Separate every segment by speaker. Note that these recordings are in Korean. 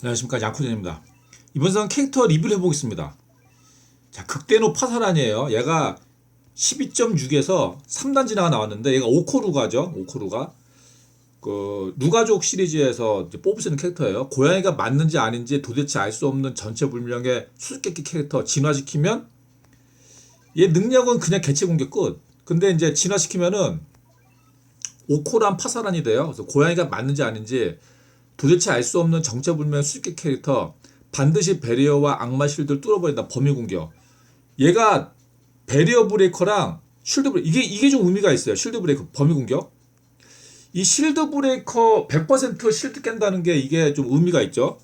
Speaker 1: 안녕하십니까 양코전입니다. 이번 선 캐릭터 리뷰를 해보겠습니다. 자 극대노 파사란이에요. 얘가 12.6에서 3단 진화가 나왔는데 얘가 오코루가죠. 오코루가 그 누가족 시리즈에서 있는 캐릭터예요. 고양이가 맞는지 아닌지 도대체 알 수 없는 전체 불명의 수수께끼 캐릭터 진화시키면 얘 능력은 그냥 개체 공격 끝. 근데 이제 진화시키면은 오코란 파사란이 돼요. 그래서 고양이가 맞는지 아닌지 도대체 알 수 없는 정체불명의 수수께끼 캐릭터 반드시 베리어와 악마 실드를 뚫어버린다. 범위 공격. 얘가 베리어 브레이커랑 쉴드 브레이커. 이게 이게 좀 의미가 있어요. 쉴드 브레이커. 범위 공격. 이 실드 브레이커 100% 실드 깬다는 게 이게 좀 의미가 있죠.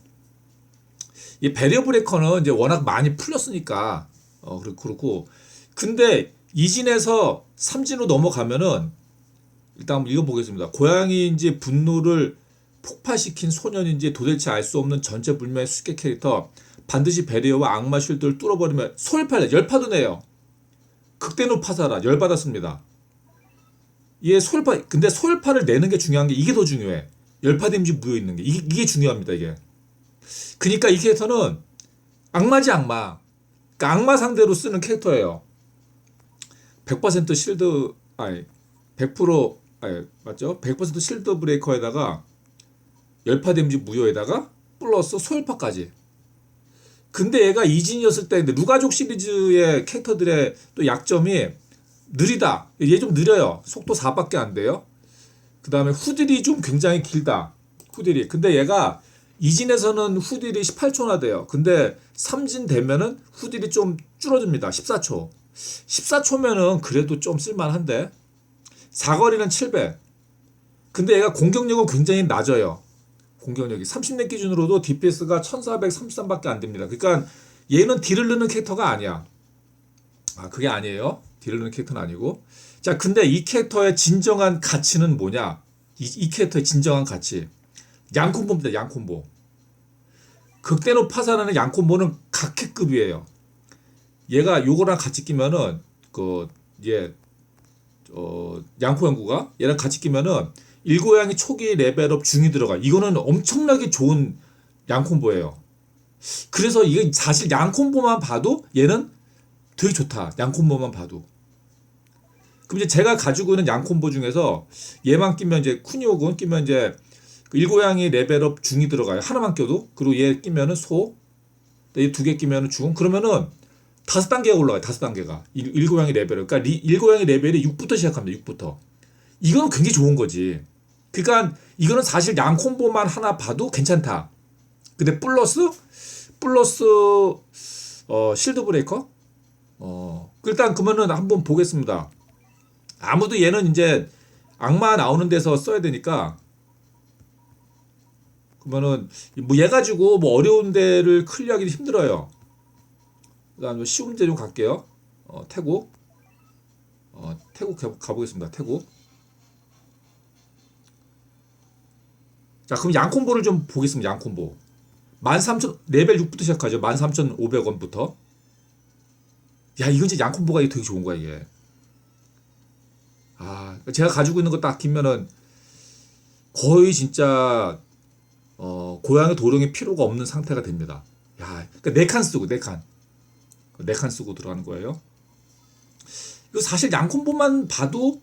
Speaker 1: 이 베리어 브레이커는 이제 워낙 많이 풀렸으니까 어 그렇- 그렇고. 근데 이진에서 삼진으로 넘어가면은 일단 한번 읽어보겠습니다. 고양이인지 분노를 폭파시킨 소년인지 도대체 알 수 없는 전체 불명의 수수께 캐릭터 반드시 베리어와 악마 쉴드를 뚫어버리면 소열팔 열파도 내요. 극대노 파사라 열받았습니다. 얘 소열파 근데 소열파를 내는 게 중요한 게 이게 더 중요해. 열파 데미지 무효 있는 게. 이게, 이게 중요합니다 이게. 그니까 이 캐릭터는 악마지 악마. 그러니까 악마 상대로 쓰는 캐릭터예요. 100% 실드 아니 100% 아니 맞죠? 100% 실드 브레이커에다가 열파 데미지 무효에다가 플러스 소열파까지. 근데 얘가 이진이었을 때 루가족 시리즈의 캐릭터들의 또 약점이 느리다. 얘 좀 느려요. 속도 4밖에 안 돼요. 그 다음에 후딜이 좀 굉장히 길다. 후딜이. 근데 얘가 이진에서는 후딜이 18초나 돼요. 근데 삼진 되면은 후딜이 좀 줄어듭니다. 14초. 14초면은 그래도 좀 쓸만한데. 사거리는 700. 근데 얘가 공격력은 굉장히 낮아요. 공격력이 30렙 기준으로도 DPS가 1433밖에 안 됩니다. 그러니까 얘는 딜을 넣는 캐릭터가 아니야. 아, 그게 아니에요. 딜을 넣는 캐릭터는 아니고. 자, 근데 이 캐릭터의 진정한 가치는 뭐냐? 이, 이 캐릭터의 진정한 가치. 양콤보입니다. 양콤보. 극대노 파산하는 양콤보는 각해급이에요. 얘가 요거랑 같이 끼면은 그얘 어, 양코 연구가 얘랑 같이 끼면은 일고양이 초기 레벨업 중이 들어가. 이거는 엄청나게 좋은 양콤보예요. 그래서 이게 사실 양콤보만 봐도 얘는 되게 좋다. 양콤보만 봐도. 그럼 이제 제가 가지고 있는 양콤보 중에서 얘만 끼면 이제 쿠니오군 끼면 이제 그 일고양이 레벨업 중이 들어가요. 하나만 껴도. 그리고 얘 끼면은 소. 얘 두 개 끼면은 중. 그러면은 다섯 단계가 올라가요. 다섯 단계가. 일, 일고양이 레벨. 그러니까 리, 일고양이 레벨이 6부터 시작합니다. 6부터. 이건 굉장히 좋은 거지. 그러니까 이거는 사실 양 콤보만 하나 봐도 괜찮다. 근데 플러스 플러스 어 실드 브레이커 어 일단 그러면은 한번 보겠습니다. 아무도 얘는 이제 악마 나오는 데서 써야 되니까 그러면은 뭐 얘 가지고 뭐 어려운 데를 클리어하기 힘들어요. 그다음 뭐 쉬운 데 좀 갈게요. 어 태국 어 태국 가- 가보겠습니다. 태국 자, 그럼 양콤보를 좀 보겠습니다. 양콤보. 13,000 레벨 6부터 시작하죠. 13,500원부터. 야, 이건 진짜 양콤보가 되게 좋은 거야, 이게. 아, 제가 가지고 있는 거딱 끼면은 거의 진짜 어, 고양이 도령이 필요가 없는 상태가 됩니다. 야, 그러니까 네칸 쓰고 네 칸. 네 칸 쓰고 들어가는 거예요. 이거 사실 양콤보만 봐도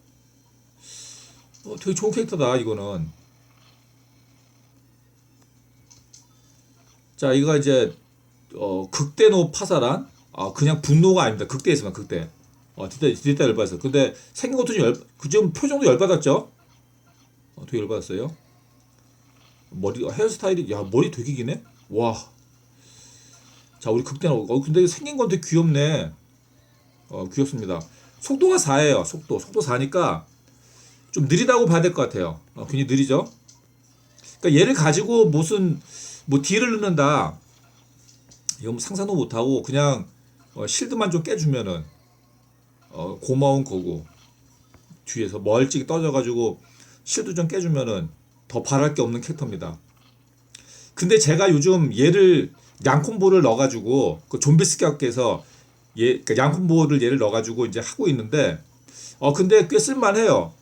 Speaker 1: 어, 되게 좋은 캐릭터다, 이거는. 자, 이거 이제 어, 극대노 파사란 아, 그냥 분노가 아닙니다. 극대에서만 극대. 어, 뒤때 뒤때 열받았어. 근데 생긴 것도 좀 열, 그좀 표정도 열받았죠. 어, 되게 열받았어요. 머리 헤어스타일이 야 머리 되게 기네. 와. 자, 우리 극대노. 어, 근데 생긴 건 되게 귀엽네. 어, 귀엽습니다. 속도가 4예요. 속도. 속도 4니까 좀 느리다고 봐야 될 것 같아요. 어, 굉장히 느리죠. 그러니까 얘를 가지고 무슨 뭐 딜을 넣는다. 이건 뭐 상상도 못하고 그냥 어, 실드만 좀 깨주면은 어, 고마운 거고 뒤에서 멀찍이 떠져가지고 실드 좀 깨주면은 더 바랄 게 없는 캐릭터입니다. 근데 제가 요즘 얘를 양콤보를 넣어가지고 그 좀비 스카우트에서 얘 그러니까 양콤보를 얘를 넣어가지고 이제 하고 있는데 어 근데 꽤 쓸만해요.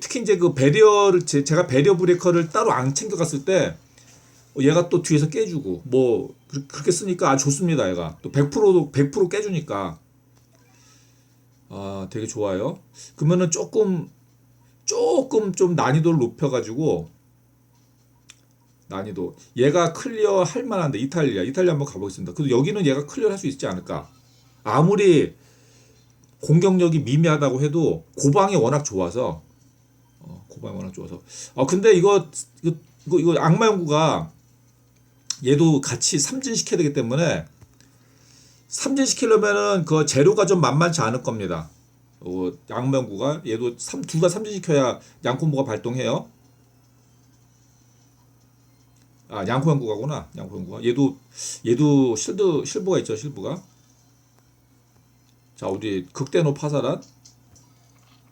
Speaker 1: 특히 이제 그 배리어를 제, 제가 배리어 브레이커를 따로 안 챙겨갔을 때 어, 얘가 또 뒤에서 깨주고 뭐 그- 그렇게 쓰니까 아주 좋습니다. 얘가 또 100%도 100% 깨주니까 아 되게 좋아요. 그러면은 조금 조금 좀 난이도를 높여가지고 난이도 얘가 클리어 할 만한데 이탈리아 이탈리아 한번 가보겠습니다. 그래도 여기는 얘가 클리어 할 수 있지 않을까? 아무리 공격력이 미미하다고 해도 고방이 워낙 좋아서 어, 고방이 워낙 좋아서 아 근데 이거 이거, 이거 악마 연구가 얘도 같이 삼진시켜야 되기 때문에 삼진시키려면은 그 재료가 좀 만만치 않을 겁니다. 어, 연구가 얘도 삼, 둘다 삼진시켜야 양콤보가 발동해요. 아 양코 연구가구나. 양코 연구가. 얘도 얘도 실드 실버가 있죠 실버가? 자 우리 극대노 파사란?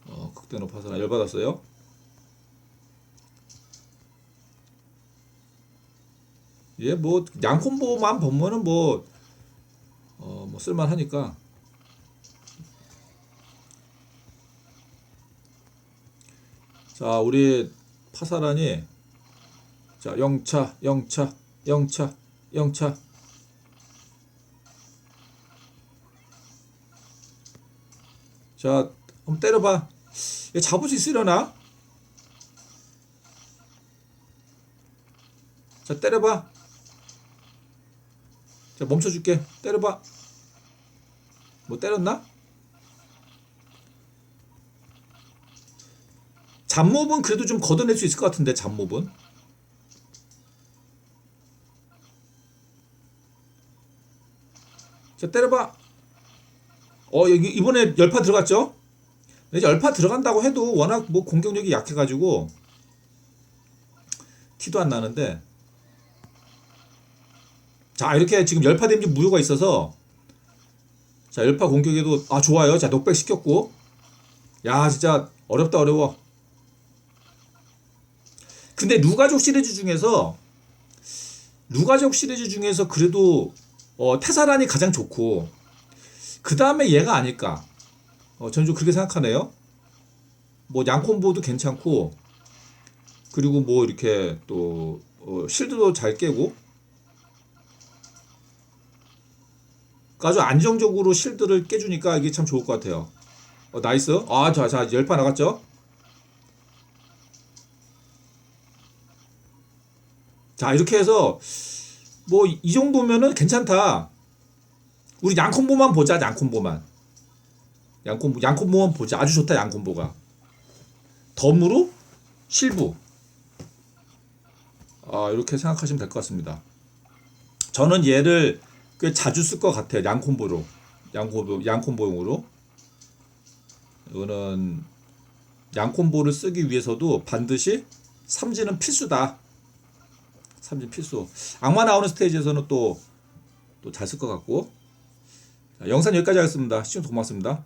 Speaker 1: 어 극대노 파사란 열받았어요 얘뭐 양콤보만 보면은 뭐 어 뭐 쓸만하니까. 자 우리 파사란이 자 영차 영차 영차 영차. 자 한번 때려봐. 얘 잡을 수 있으려나? 자 때려봐 자 멈춰줄게. 때려봐. 뭐 때렸나? 잡몹은 그래도 좀 걷어낼 수 있을 것 같은데 잡몹은? 자 때려봐. 어 여기 이번에 열파 들어갔죠? 이제 열파 들어간다고 해도 워낙 뭐 공격력이 약해가지고 티도 안 나는데 자 이렇게 지금 열파 데미지 무효가 있어서 자 열파 공격에도 아 좋아요. 자 녹백 시켰고. 야 진짜 어렵다 어려워. 근데 루가족 시리즈 중에서 루가족 시리즈 중에서 그래도 어, 테사란이 가장 좋고. 그 다음에 얘가 아닐까. 어, 저는 좀 그렇게 생각하네요. 뭐 양콤보도 괜찮고. 그리고 뭐 이렇게 또 어, 실드도 잘 깨고 아주 안정적으로 실드를 깨주니까 이게 참 좋을 것 같아요 어, 나이스 아 자 자 열파 나갔죠 자 이렇게 해서 뭐 이 정도면은 괜찮다. 우리 양콤보만 보자 양콤보만. 양콤보 양콤보만 보자 아주 좋다 양콤보가. 덤으로 실부. 아 이렇게 생각하시면 될 것 같습니다. 저는 얘를 꽤 자주 쓸 것 같아요 양콤보로 양콤보 양콤보용으로. 이거는 양콤보를 쓰기 위해서도 반드시 삼진은 필수다. 삼진 필수. 악마 나오는 스테이지에서는 또 또 잘 쓸 것 같고. 자, 영상 여기까지 하겠습니다. 시청 고맙습니다.